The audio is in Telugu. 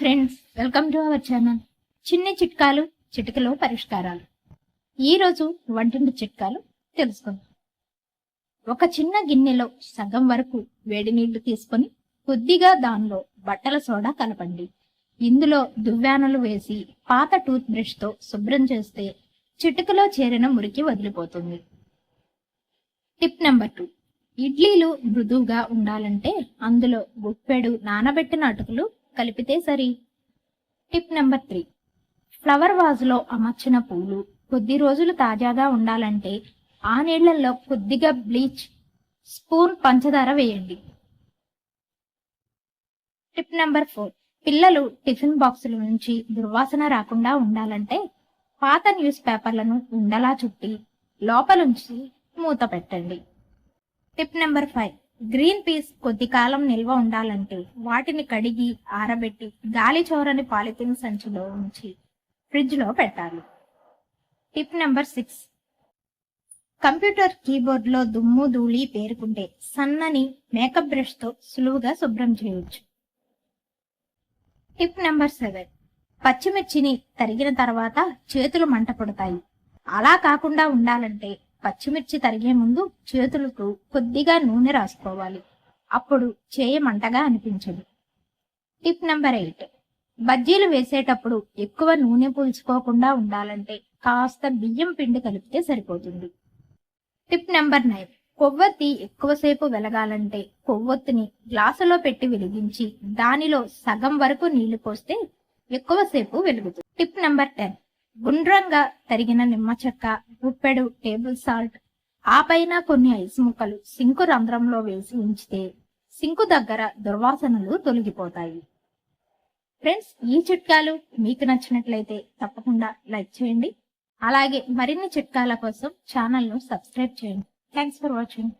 Friends welcome to our channel చిన్ని చిట్కాలు చిటికలో పరిష్కారాలు. ఈ రోజు వంటింటి చిట్కాలు తెలుసుకుందాం. ఒక చిన్న గిన్నెలో సగం వరకు వేడి నీళ్ళు తీసుకొని కొద్దిగా దానిలో బట్టల సోడా కలపండి. ఇందులో దువ్వానలు వేసి పాత టూత్ బ్రష్తో శుభ్రం చేస్తే చిటికలో చేరిన మురికి వదిలిపోతుంది. Tip number two. ఇడ్లీలు మృదువుగా ఉండాలంటే అందులో గుప్పెడు నానబెట్టిన అటుకులు కలిపితే సరి. Tip number three. ఫ్లవర్ వాజులో అమర్చిన పూలు కొద్ది రోజులు తాజాగా ఉండాలంటే ఆ నీళ్ళలో కొద్దిగా బ్లీచ్ స్పూన్ పంచదార వేయండి. Tip number four. పిల్లలు టిఫిన్ బాక్సుల నుంచి దుర్వాసన రాకుండా ఉండాలంటే పాత న్యూస్ పేపర్లను ఉండలా చుట్టి లోపలుంచి మూత పెట్టండి. Tip number five. Green peas కొద్ది కాలం నిల్వ ఉండాలంటే వాటిని కడిగి ఆరబెట్టి గాలి చోరని పాలిథిన్ సంచిలో ఉంచి ఫ్రిడ్జ్లో పెట్టాలి. Tip number six. కంప్యూటర్ కీబోర్డ్లో దుమ్ము ధూళి పేరుకుంటే సన్నని మేకప్ బ్రష్తో సులువుగా శుభ్రం చేయవచ్చు టిప్ నెంబర్ సెవెన్. పచ్చిమిర్చిని తరిగిన తర్వాత చేతులు మంట పడతాయి అలా కాకుండా ఉండాలంటే పచ్చిమిర్చి తరిగే ముందు చేతులకు కొద్దిగా నూనె రాసుకోవాలి. అప్పుడు చేయ మంటగా అనిపించదు. Tip number eight. బజ్జీలు వేసేటప్పుడు ఎక్కువ నూనె పూల్చుకోకుండా ఉండాలంటే కాస్త బియ్యం పిండి కలిపితే సరిపోతుంది. Tip number nine. కొవ్వొత్తి ఎక్కువసేపు వెలగాలంటే కొవ్వొత్తిని గ్లాసులో పెట్టి వెలిగించి దానిలో సగం వరకు నీళ్ళు పోస్తే ఎక్కువసేపు వెలుగుతుంది. Tip number ten. గుండ్రంగా తరిగిన నిమ్మ చెక్క గుప్పెడు టేబుల్ సాల్ట్ ఆ పైన కొన్ని ఐస్ ముక్కలు సింకు రంధ్రంలో వేసి ఉంచితే సింకు దగ్గర దుర్వాసనలు తొలగిపోతాయి. ఫ్రెండ్స్ ఈ చిట్కాలు మీకు నచ్చినట్లయితే తప్పకుండా లైక్ చేయండి. అలాగే మరిన్ని చిట్కాల కోసం ఛానల్ను సబ్స్క్రైబ్ చేయండి. Thanks for watching